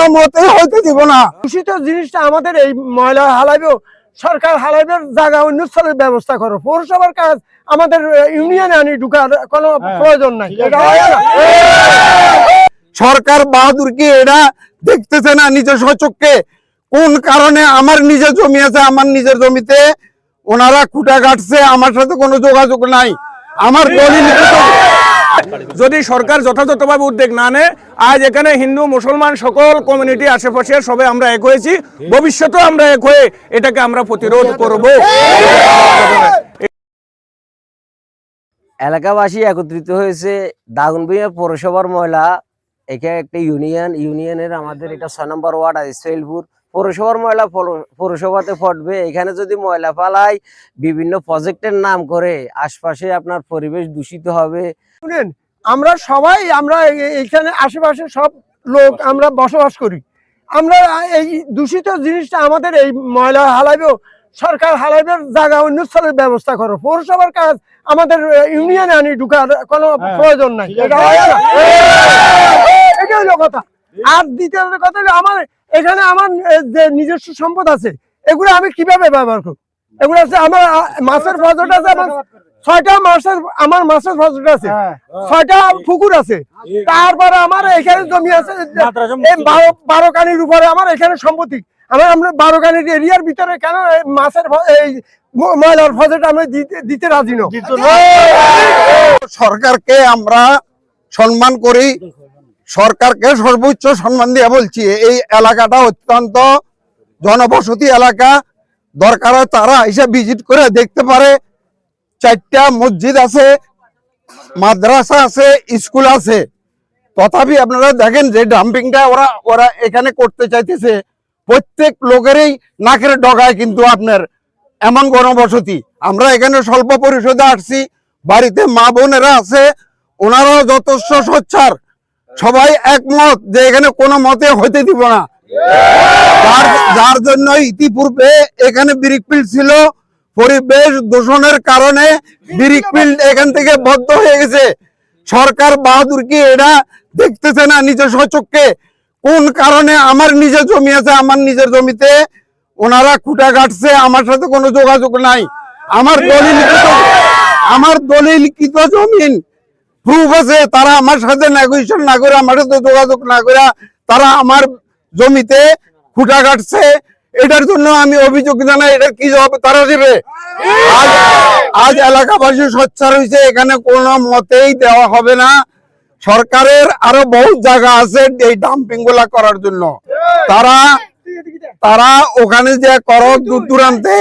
কোনো মতে হইতে দিব না। দূষিত জিনিসটা আমাদের এই ময়লা হালাইবেও সরকার হালাইবের জায়গা ব্যবস্থা করো। পৌরসভার কাজ আমাদের ইউনিয়নে আনি ঢুকার কোনো প্রয়োজন নাই। হয়? সরকার বাহাদুর কি এটা দেখতেছে না নিজের সচক্ষে কোন কারণে আমার নিজের জমি আছে আমার নিজের জমিতে ওনারা খুঁটা কাটছে আমার সাথে কোনো যোগাযোগ নাই। আমার দলিল যদি সরকার যথাযথভাবে উদ্যোগ না নেয়, আজ এখানে হিন্দু, মুসলমান সকল কমিউনিটি আশেপাশে সবাই আমরা এক হয়েছি। ভবিষ্যতেও আমরা এক হয়ে এটাকে আমরা প্রতিরোধ করব। এলাকাবাসী একত্রিত হয়েছে। দাগনভূঞা পৌরসভার মহিলা এখানে একটা ইউনিয়ন। ইউনিয়নের আমাদের এটা ছয় নম্বর ওয়ার্ড সৈলপুর পৌরসভার ময়লা পৌরসভাতে ফটবে। এখানে যদি ময়লা ফালাই বিভিন্ন প্রজেক্টের নাম করে আশপাশে আপনার পরিবেশ দূষিত হবে। শুনেন আমরা সবাই আমরা এখানে আশেপাশে সব লোক আমরা বসবাস করি। আমরা এই দূষিত জিনিসটা আমাদের এই ময়লা হালাইবেও সরকার হালাইবের জায়গা অন্যস্থলের ব্যবস্থা করো। পৌরসভার কাজ আমাদের ইউনিয়নে আনি ঢুকার কোনো প্রয়োজন নাই। এটা হয় হলো কথা। আর দ্বিতীয় কথা হলো আমার এখানে আমার যে নিজস্ব সম্পদ আছে এগুলো আমি কীভাবে ব্যবহার করব? এগুলো আছে আমার মাছের ফসলটা আছে আমার ছয়টা মাছের আমার মাছের ফসলটা আছে ছয়টা পুকুর আছে। তারপরে আমার এখানে জমি আছে বারো কানির উপরে আমার এখানে সম্পত্তি। আমার আমরা বারো কানির এরিয়ার ভিতরে কেন মাছের এই ময়লার ফসলটা আমি দিতে দিতে রাজি নই। সরকারকে আমরা সম্মান করি। সরকারকে সর্বোচ্চ সম্মান দিয়ে বলছি, এই এলাকাটা অত্যন্ত জনবসতি এলাকা। দরকার হয় তারা এসে ভিজিট করে দেখতে পারে। চারটা মসজিদ আছে, মাদ্রাসা আছে, স্কুল আছে। তথাপি আপনারা দেখেন যে ডাম্পিংটা ওরা ওরা এখানে করতে চাইতেছে। প্রত্যেক লোকেরই নাকের ডগায় কিন্তু আপনার এমন গণবসতি আমরা এখানে স্বল্প পরিশোধে আসছি, বাড়িতে মা বোনেরা আছে, ওনারাও যথেষ্ট সোচ্চার। সবাই একমত যে এখানে কোনো মতে হইতে দিব না। যার জন্য ইতিপূর্বে এখানে ব্রিকফিল্ড ছিল। পরিবেশ দূষণের কারণে ব্রিকফিল্ড এখান থেকে বদ্ধ হয়ে গেছে। সরকার বাহাদুর কি এটা দেখতেছে না নিজের সচক্ষে কোন কারণে আমার নিজের জমি আছে, আমার নিজের জমিতে ওনারা খুঁটা কাটছে, আমার সাথে কোনো যোগাযোগ নাই। আমার দলিল আমার দলিলকৃত জমিন? প্রুফ আছে, তারা আমার সাথে নেগোসিয়েশন না করে, আমার সাথে যোগাযোগ না করে, তারা আমার জমিতে খুঁটা কাটছে। এটার জন্য আমি অভিযোগ জানাই, এটা কি জবাব তারা দেবে? আজ এলাকাবাসী সোচ্চার হয়েছে, এখানে কোনো মতেই দেওয়া হবে না। সরকারের আরও বহু জায়গা আছে এই ডাম্পিংগুলা করার জন্য। তারা তারা ওখানে যে করো দূর দূরান্তে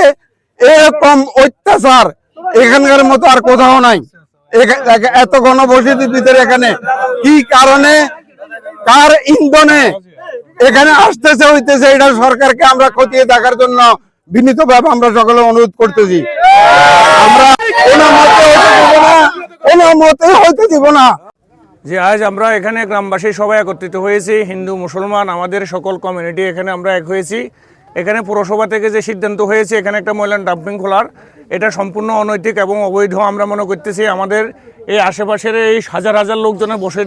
এরকম অত্যাচার, এখানকার মতো আর কোথাও নাই। এত ঘনবসতির ভিতরে এখানে। কি কারণে? কার ইন্ধনে? এখানে আসতেছে, হইতেছে, এটা সরকারকে আমরা খতিয়ে দেখার জন্য বিনীত ভাবে আমরা সকলে অনুরোধ করতেছি। আমরা যে আজ আমরা এখানে গ্রামবাসী সবাই একত্রিত হয়েছি, হিন্দু, মুসলমান, আমাদের সকল কমিউনিটি এখানে আমরা এক হয়েছি। এখানে পৌরসভা থেকে যে সিদ্ধান্ত হয়েছে, এখানে একটা ময়লার ডাম্পিং খোলার এটা সম্পূর্ণ অনৈতিক এবং অবৈধ আমরা মনে করতেছি। আমাদের এই আশেপাশের এই হাজার হাজার লোকজনের বসে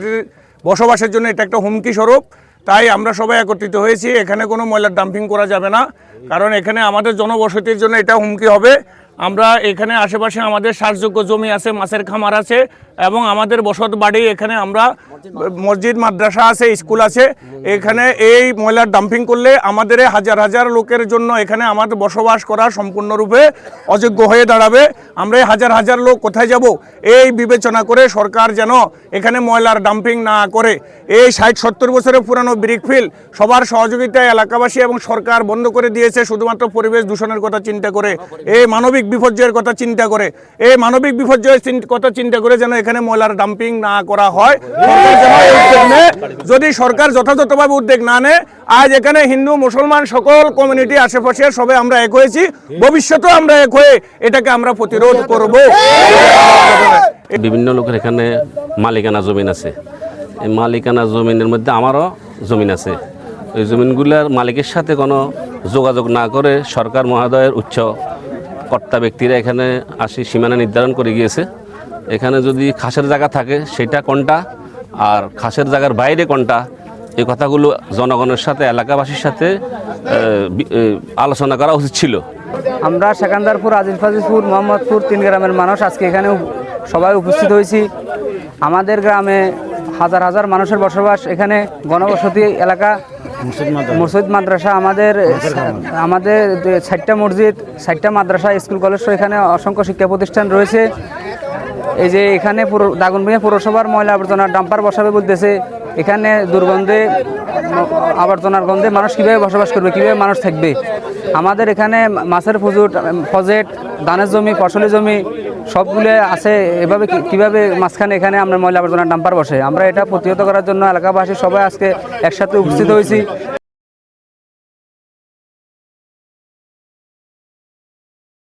বসবাসের জন্য এটা একটা হুমকি স্বরূপ। তাই আমরা সবাই একত্রিত হয়েছি, এখানে কোনো ময়লার ডাম্পিং করা যাবে না। কারণ এখানে আমাদের জনবসতির জন্য এটা হুমকি হবে। আমরা এখানে আশেপাশে আমাদের শ্বাসযোগ্য জমি আছে, মাছের খামার আছে। এবং আমাদের বসত বাড়ি এখানে আমরা মসজিদ, মাদ্রাসা আছে, স্কুল আছে। এখানে এই ময়লার ডাম্পিং করলে আমাদের হাজার হাজার লোকের জন্য এখানে আমাদের বসবাস করা সম্পূর্ণরূপে অযোগ্য হয়ে দাঁড়াবে। আমরা হাজার হাজার লোক কোথায় যাব? এই বিবেচনা করে সরকার যেন এখানে ময়লার ডাম্পিং না করে। এই ষাট সত্তর বছরের পুরানো ব্রিকফিল সবার সহযোগিতায় এলাকাবাসী এবং সরকার বন্ধ করে দিয়েছে, শুধুমাত্র পরিবেশ দূষণের কথা চিন্তা করে। এই মানবিক বিপর্যয়ের কথা চিন্তা করে। এই মানবিক বিপর্যয়ের কথা চিন্তা করে যেন এখানে ময়লার ডাম্পিং না করা হয়। এই। যদি সরকার যথাযথভাবে উদ্যোগ না নেয়, আজ এখানে হিন্দু, মুসলমান সকল কমিউনিটি আশেপাশে সবাই আমরা এক হয়েছি। ভবিষ্যতেও আমরা এক হয়ে এটাকে আমরা প্রতিরোধ করব। বিভিন্ন লোকের এখানে মালিকানা জমিন আছে। এই মালিকানা জমিনের মধ্যে আমারও জমিন আছে। ওই জমিনগুলোর মালিকের সাথে কোনো যোগাযোগ না করে সরকার মহোদয়ের উচ্চ কর্তা ব্যক্তিরা এখানে আসি সীমানা নির্ধারণ করে গিয়েছে। এখানে যদি খাসের জায়গা থাকে, সেটা কোনটা? আর খাসের জায়গার বাইরে কোনটা? এই কথাগুলো জনগণের সাথে, এলাকাবাসীর সাথে আলোচনা করা উচিত ছিল। আমরা সেকান্দারপুর আজিজ ফাজিজপুর মোহাম্মদপুর তিন গ্রামের মানুষ আজকে এখানে সবাই উপস্থিত হয়েছি। আমাদের গ্রামে হাজার হাজার মানুষের বসবাস। এখানে গণবসতি এলাকা মসজিদ মাদ্রাসা, আমাদের আমাদের ষাটটা মসজিদ ষাটটা মাদ্রাসা, স্কুল, কলেজ, এখানে অসংখ্য শিক্ষা প্রতিষ্ঠান রয়েছে। এই যে এখানে পুরো দাগনভূঞা পৌরসভার ময়লা আবর্জনা ডাম্পার বসাবে বলতেছে, এখানে দুর্গন্ধে আবর্জনার গন্ধে মানুষ কীভাবে বসবাস করবে, কীভাবে মানুষ থাকবে? আমাদের এখানে মাছের ফুজুট, ফজেট, ধানের জমি ফসলি জমি, সবগুলো আছে, এভাবে কীভাবে মাঝখানে এখানে আমরা ময়লা আবর্জনা ডাম্পার বসে আমরা এটা প্রতিহত করার জন্য এলাকাবাসী সবাই আজকে একসাথে উপস্থিত হয়েছি।